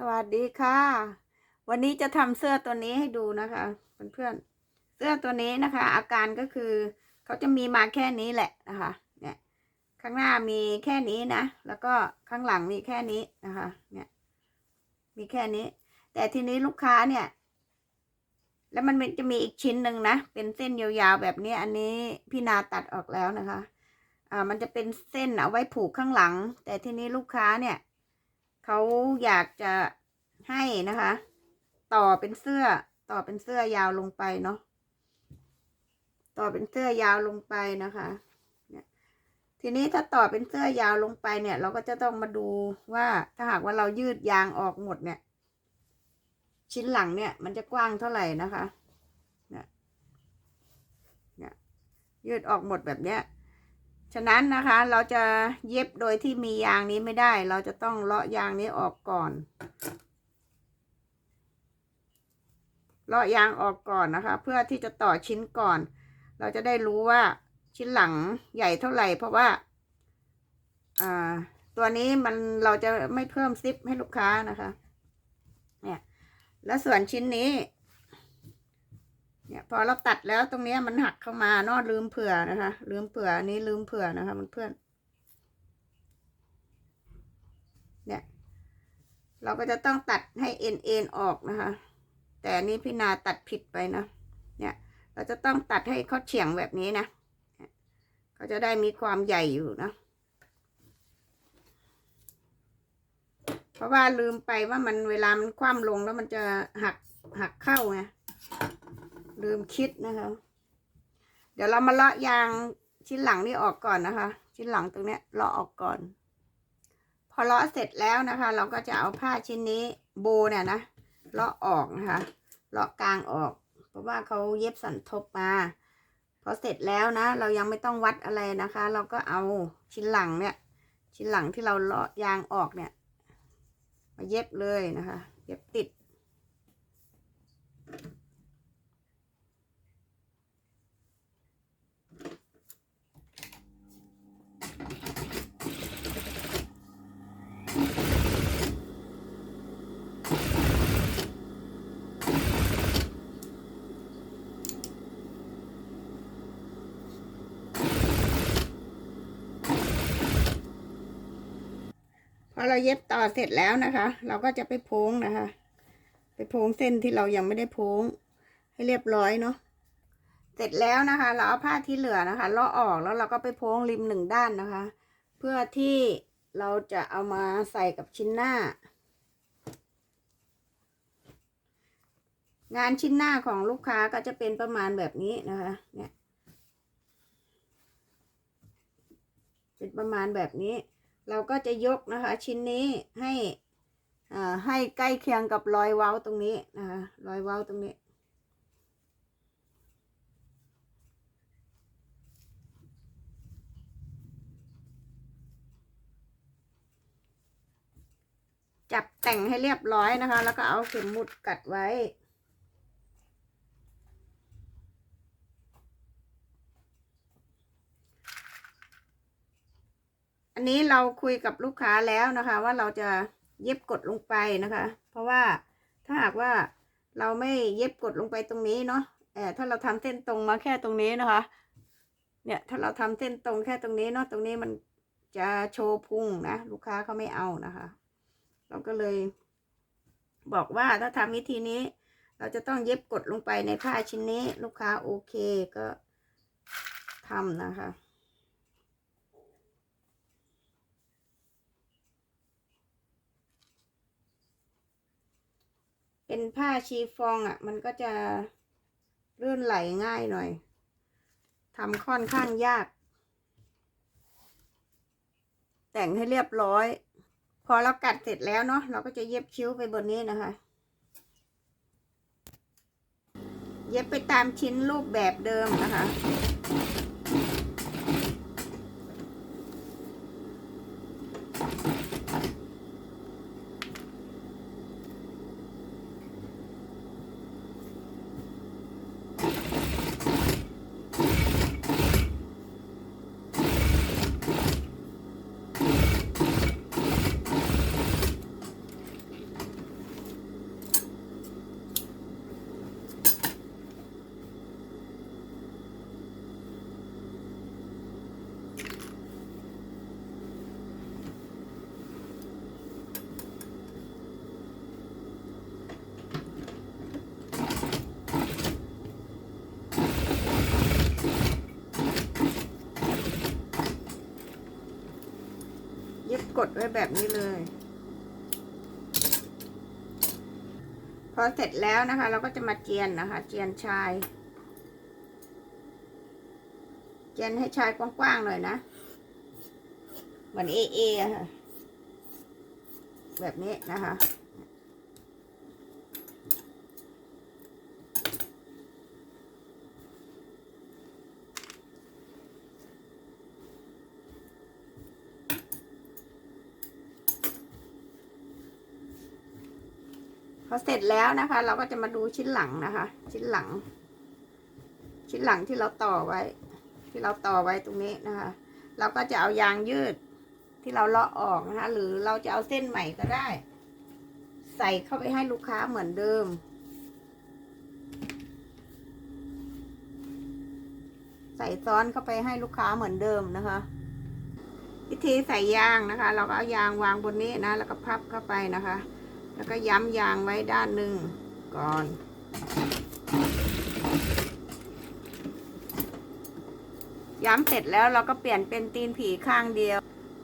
สวัสดีค่ะ วันนี้จะทำเสื้อตัวนี้ให้ดูนะคะเพื่อนๆเสื้อตัวนี้นะคะ อาการก็คือเขาจะมีมาแค่นี้แหละนะคะเนี่ยข้างหน้ามีแค่นี้นะ แล้วก็ข้างหลังมีแค่นี้นะคะเนี่ยมีแค่นี้ แต่ทีนี้ลูกค้าเนี่ย แล้วมันจะมีอีกชิ้นหนึ่งนะ เป็นเส้นยาวๆแบบนี้ อันนี้พี่นาตัดออกแล้วนะคะ อ่ามันจะเป็นเส้นเอาไว้ผูกข้างหลัง แต่ทีนี้ลูกค้าเนี่ย เขาอยากจะให้นะคะ ต่อเป็นเสื้อ ต่อเป็นเสื้อยาวลงไปเนาะต่อเป็นเสื้อยาวลงไปนะคะเนี่ยทีนี้ถ้าต่อเป็นเสื้อยาวลงไปเนี่ย เราก็จะต้องมาดูว่าถ้าหากว่าเรายืดยางออกหมดเนี่ย ชิ้นหลังเนี่ย มันจะกว้างเท่าไหร่นะคะ เนี่ย เนี่ย ยืดออกหมดแบบเนี้ย ฉะนั้นนะคะเราจะเย็บโดยที่มียางนี้ไม่ได้ เราจะต้องเลาะยางนี้ออกก่อน เลาะยางออกก่อนนะคะ เพื่อที่จะต่อชิ้นก่อน เราจะได้รู้ว่าชิ้นหลังใหญ่เท่าไหร่ เพราะว่าตัวนี้มันเราจะไม่เพิ่มซิปให้ลูกค้านะคะ เนี่ย แล้วส่วนชิ้นนี้ เนี่ยพอเราตัดแล้วตรงนี้มันหักเข้ามานอดลืมเผื่อนะคะ ลืมเผื่ออันนี้ลืมเผื่อนะคะมันเพื่อน เนี่ย เราก็จะต้องตัดให้เอ็นเอ็นออกนะคะ แต่นี้พี่นาตัดผิดไปนะ เนี่ย เราจะต้องตัดให้เขาเฉียงแบบนี้นะเขาจะได้มีความใหญ่อยู่นะ เพราะว่าลืมไปว่ามันเวลามันคว่ำลงแล้วมันจะหักหักเข้าไง ลืมคิดนะคะ เดี๋ยวเรามาเลาะยางชิ้นหลังนี่ออกก่อนนะคะ ชิ้นหลังตรงเนี้ยเลาะออกก่อน พอเลาะเสร็จแล้วนะคะ เราก็จะเอาผ้าชิ้นนี้โบเนี่ยนะเลาะออกนะคะเลาะกลางออก เพราะว่าเขาเย็บสันทบมาพอเสร็จแล้วนะ เรายังไม่ต้องวัดอะไรนะคะ เราก็เอาชิ้นหลังเนี่ย ชิ้นหลังที่เราเลาะยางออกเนี่ย มาเย็บเลยนะคะ เย็บติด พอเราเย็บต่อเสร็จแล้วนะคะ เราก็จะไปโพ้งนะคะ ไปโพ้งเส้นที่เรายังไม่ได้โพ้ง ให้เรียบร้อยเนาะเสร็จแล้วนะคะ เราเอาผ้าที่เหลือนะคะเลาะออกแล้วเราก็ไปโพ้งริมหนึ่งด้านนะคะ เพื่อที่เราจะเอามาใส่กับชิ้นหน้า งานชิ้นหน้าของลูกค้าก็จะเป็นประมาณแบบนี้นะคะ เนี่ย เป็นประมาณแบบนี้ เราก็จะยกนะคะ ชิ้นนี้ให้อ่าให้ใกล้เคียงกับรอยเว้าตรงนี้นะคะรอยเว้าตรงนี้ จับแต่งให้เรียบร้อยนะคะ แล้วก็เอาเข็มหมุดกัดไว้ อันนี้เราคุยกับลูกค้าแล้วนะคะ ว่าเราจะเย็บกดลงไปนะคะ เพราะว่าถ้าหากว่าเราไม่เย็บกดลงไปตรงนี้เนาะเออถ้าเราทำเส้นตรงมาแค่ตรงนี้นะคะ เนี่ยถ้าเราทำเส้นตรงแค่ตรงนี้เนาะตรงนี้มันจะโชว์พุงนะลูกค้าเขาไม่เอานะคะ เราก็เลย บอกว่าถ้าทำวิธีนี้ เราจะต้องเย็บกดลงไปในผ้าชิ้นนี้ ลูกค้าโอเคก็ทำนะคะ เป็นผ้าชีฟองอะ มันก็จะลื่นไหลง่ายหน่อยทำค่อนข้างยาก แต่งให้เรียบร้อย พอเรากัดเสร็จแล้วเนาะเราก็จะเย็บคิ้วไปบนนี้นะคะ เย็บไปตามชิ้นรูปแบบเดิมนะคะ กดไว้แบบนี้เลย พอเสร็จแล้วนะคะ เราก็จะมาเจียนนะคะ เจียนชาย เจียนให้ชายกว้างๆหน่อยนะ เหมือนเอเอค่ะ แบบนี้นะคะ อเสร็จแล้วนะคะ เราก็จะมาดูชิ้นหลังนะคะ ชิ้นหลัง ชิ้นหลังที่เราต่อไว้ ที่เราต่อไว้ตรงนี้นะคะ เราก็จะเอายางยืดที่เราเลาะออกนะคะ หรือเราจะเอาเส้นใหม่ก็ได้ ใส่เข้าไปให้ลูกค้าเหมือนเดิม ใส่ซ้อนเข้าไปให้ลูกค้าเหมือนเดิมนะคะวิธีใส่ยางนะคะ เราก็เอายางวางบนนี้นะ แล้วก็พับเข้าไปนะคะ แล้วก็ย้ำยางไว้ด้านหนึ่งก่อนย้ำเสร็จแล้วเราก็เปลี่ยนเป็นตีนผีข้างเดียว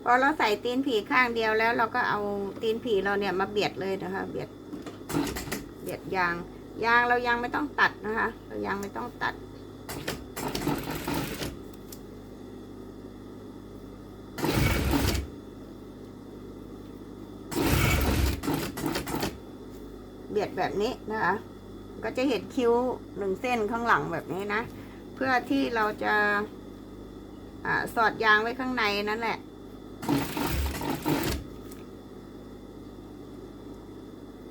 พอเราใส่ตีนผีข้างเดียวแล้ว เราก็เอาตีนผีเราเนี่ยมาเบียดเลยนะคะ เบียด เบียดยาง ยางเรายังไม่ต้องตัดนะคะ เรายังไม่ต้องตัด เบียดแบบนี้นะคะ ก็จะเห็นคิ้วหนึ่งเส้นข้างหลังแบบนี้นะ เพื่อที่เราจะอสอดยางไว้ข้างในนั่นแหละ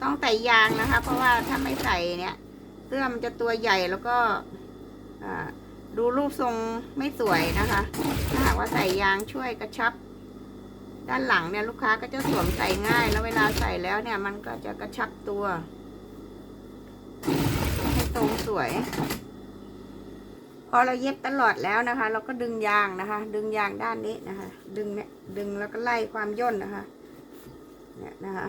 ต้องใส่ยางนะคะ เพราะว่าถ้าไม่ใส่เนี่ย เสื้อมันจะตัวใหญ่แล้วก็ดูรูปทรงไม่สวยนะคะ ถ้าหากว่าใส่ยางช่วยกระชับ ด้านหลังเนี่ยลูกค้าก็จะสวมใส่ง่าย แล้วเวลาใส่แล้วเนี่ยมันก็จะกระชับตัว ให้ตรงสวย พอเราเย็บตลอดแล้วนะคะ เราก็ดึงยางนะคะ ดึงยางด้านนี้นะคะ ดึงเนี่ยดึงแล้วก็ไล่ความย่นนะคะ เนี่ยนะคะ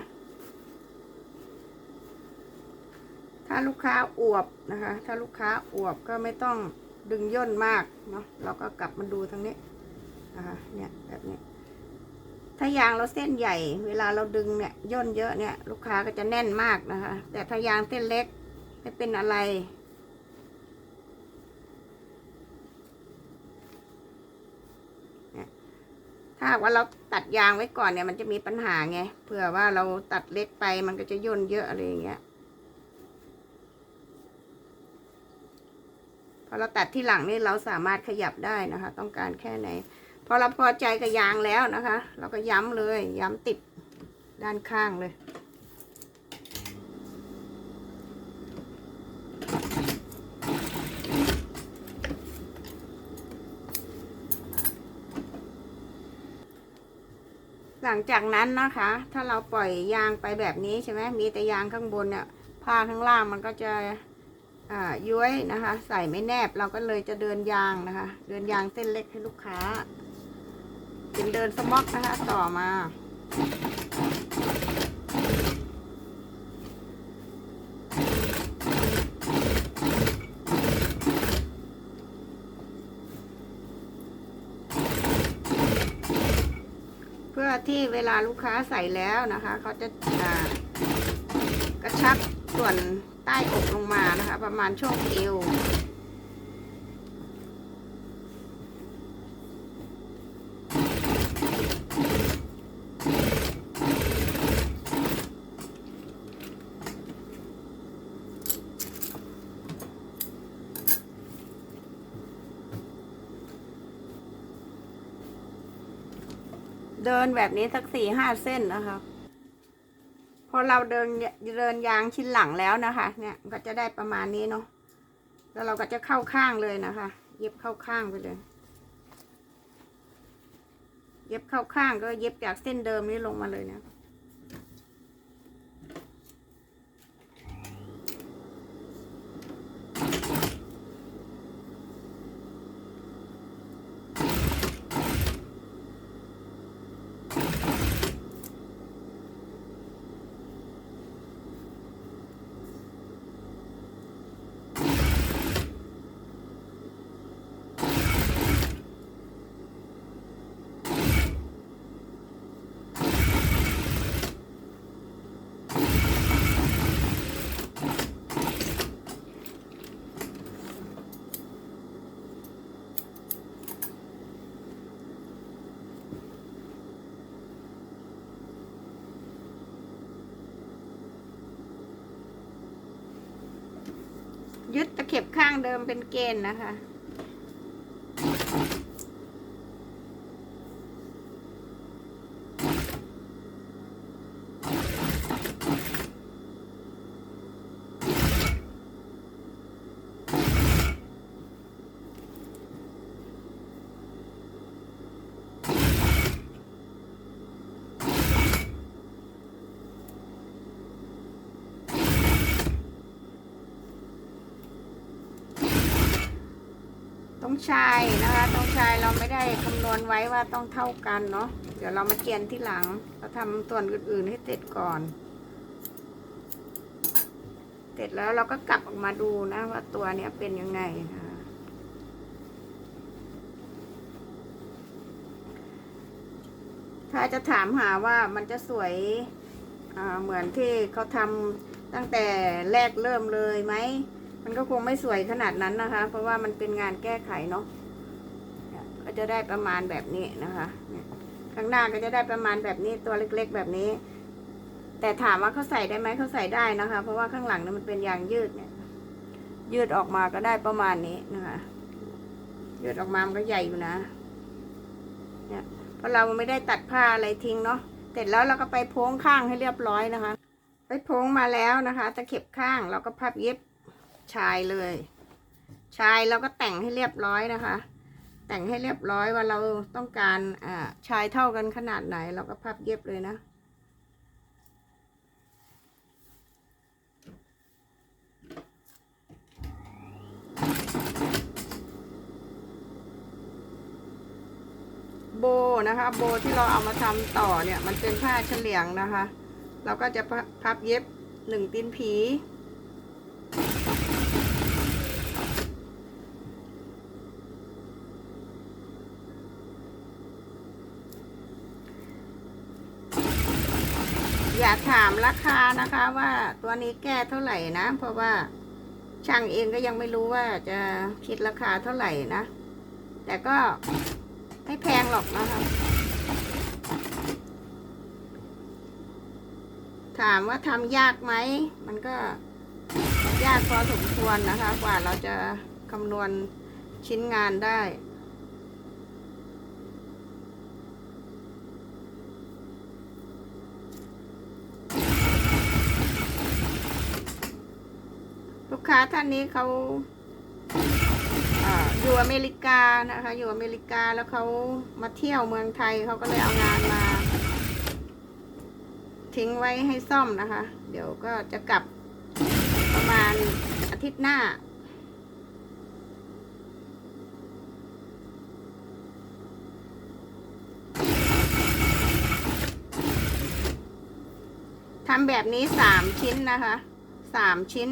ถ้าลูกค้าอวบนะคะ ถ้าลูกค้าอวบก็ไม่ต้องดึงย่นมากเนาะ เราก็กลับมาดูทางนี้นะคะเนี่ยแบบนี้ ถ้ายางเราเส้นใหญ่ เวลาเราดึงเนี่ยย่นเยอะเนี่ย ลูกค้าก็จะแน่นมากนะคะ แต่ถ้ายางเส้นเล็กไม่เป็นอะไร ถ้าว่าเราตัดยางไว้ก่อนเนี่ย มันจะมีปัญหาไงเผื่อว่าเราตัดเล็กไปมันก็จะย่นเยอะอะไรอย่างเงี้ยพอเราตัดที่หลังนี่เราสามารถขยับได้นะคะ ต้องการแค่ไหน อเราพอใจกับยางแล้วนะคะ เราก็ย้ำเลยย้ำติดด้านข้างเลยหลังจากนั้นนะคะ ถ้าเราปล่อยยางไปแบบนี้ใช่ไหมมีแต่ยางข้างบนเนี่ยผ้าข้างล่างมันก็จะอ่าย้วยนะคะ ใส่ไม่แนบเราก็เลยจะเดินยางนะคะ เดินยางเส้นเล็กให้ลูกค้า เป็นเดินสม็อกนะคะ ต่อมา เพื่อที่เวลาลูกค้าใส่แล้วนะคะ เขาจะกระชับส่วนใต้อกลงมานะคะ ประมาณช่วงเอว นแบบนี้สักสี่ห้าเส้นนะคะพอเราเดินเดินยางชิ้นหลังแล้วนะคะ เนี่ยก็จะได้ประมาณนี้เนาะแล้วเราก็จะเข้าข้างเลยนะคะ เย็บเข้าข้างไปเลย เย็บเข้าข้างก็เย็บจากเส้นเดิมนี้ลงมาเลยนะยึ เข็บข้างเดิมเป็นเกณฑ์นะคะ ชายนะคะตรงชายเราไม่ได้คำนวณไว้ว่าต้องเท่ากันเนาะเดี๋ยวเรามาเกียนที่หลัง เราทำส่วนอื่นๆให้เสร็จก่อน เสร็จแล้วเราก็กลับออกมาดูนะว่าตัวเนี้ยเป็นยังไงนะถ้าจะถามหาว่ามันจะสวยเหมือนที่เขาทำตั้งแต่แรกเริ่มเลยไหม มันก็คงไม่สวยขนาดนั้นนะคะ เพราะว่ามันเป็นงานแก้ไขเนาะก็จะได้ประมาณแบบนี้นะคะข้างหน้าก็จะได้ประมาณแบบนี้ตัวเล็ก ๆ แบบนี้ แต่ถามว่าเขาใส่ได้ไหมเขาใส่ได้นะคะ เพราะว่าข้างหลังเนี่ยมันเป็นยางยืดเนี่ย ยืดออกมาก็ได้ประมาณนี้นะคะยืดออกมามันก็ใหญ่อยู่นะเนี่ยเพราะเราไม่ได้ตัดผ้าอะไรทิ้งเนาะเสร็จแล้วเราก็ไปโพ้งข้างให้เรียบร้อยนะคะ ไปโพ้งมาแล้วนะคะตะเข็บข้างเราก็พับเย็บ ชายเลย ชายเราก็แต่งให้เรียบร้อยนะคะ แต่งให้เรียบร้อยว่าเราต้องการอ่าชายเท่ากันขนาดไหน เราก็พับเย็บเลยนะโบนะคะโบที่เราเอามาทำต่อเนี่ย มันเป็นผ้าเฉลียงนะคะ เราก็จะพับเย็บหนึ่งตีนผี ถามราคานะคะว่าตัวนี้แก้เท่าไหร่นะ เพราะว่าช่างเองก็ยังไม่รู้ว่าจะคิดราคาเท่าไหร่นะ แต่ก็ไม่แพงหรอกนะคะ ถามว่าทำยากไหม มันก็ยากพอสมควรนะคะ กว่าเราจะคำนวณชิ้นงานได้ ค้าท่านนี้เขาอ่าอยู่อเมริกานะคะ อยู่อเมริกาแล้วเขามาเที่ยวเมืองไทยเขาก็เลยเอางานมา ทิ้งไว้ให้ซ่อมนะคะ เดี๋ยวก็จะกลับประมาณอาทิตย์หน้าทำแบบนี้สามชิ้นนะคะสามชิ้น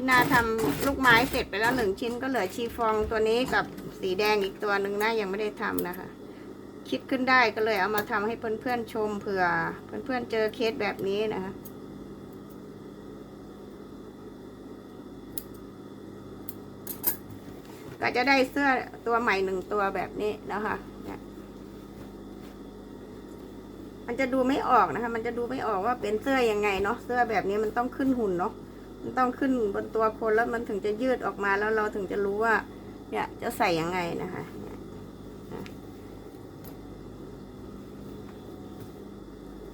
พี่นาทำลูกไม้เสร็จไปแล้วหนึ่งชิ้นก็เหลือชีฟองตัวนี้กับสีแดงอีกตัวหนึ่งนะยังไม่ได้ทำนะคะ คิดขึ้นได้ก็เลยเอามาทำให้เพื่อนๆชมเผื่อเพื่อนๆเจอเคสแบบนี้นะคะก็จะได้เสื้อตัวใหม่หนึ่งตัวแบบนี้นะคะเนี่ยมันจะดูไม่ออกนะคะ มันจะดูไม่ออกว่าเป็นเสื้อยังไงเนาะ เสื้อแบบนี้มันต้องขึ้นหุ่นเนาะ มันต้องขึ้นบนตัวคนแล้วมันถึงจะยืดออกมาแล้วเราถึงจะรู้ว่า เนี่ยจะใส่ยังไงนะคะ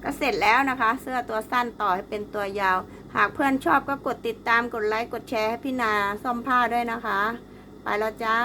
ก็เสร็จแล้วนะคะ เสื้อตัวสั้นต่อให้เป็นตัวยาว หากเพื่อนชอบก็กดติดตามกดไลค์กดแชร์ให้พี่นาซ่อมผ้าด้วยนะคะ ไปแล้วจ้า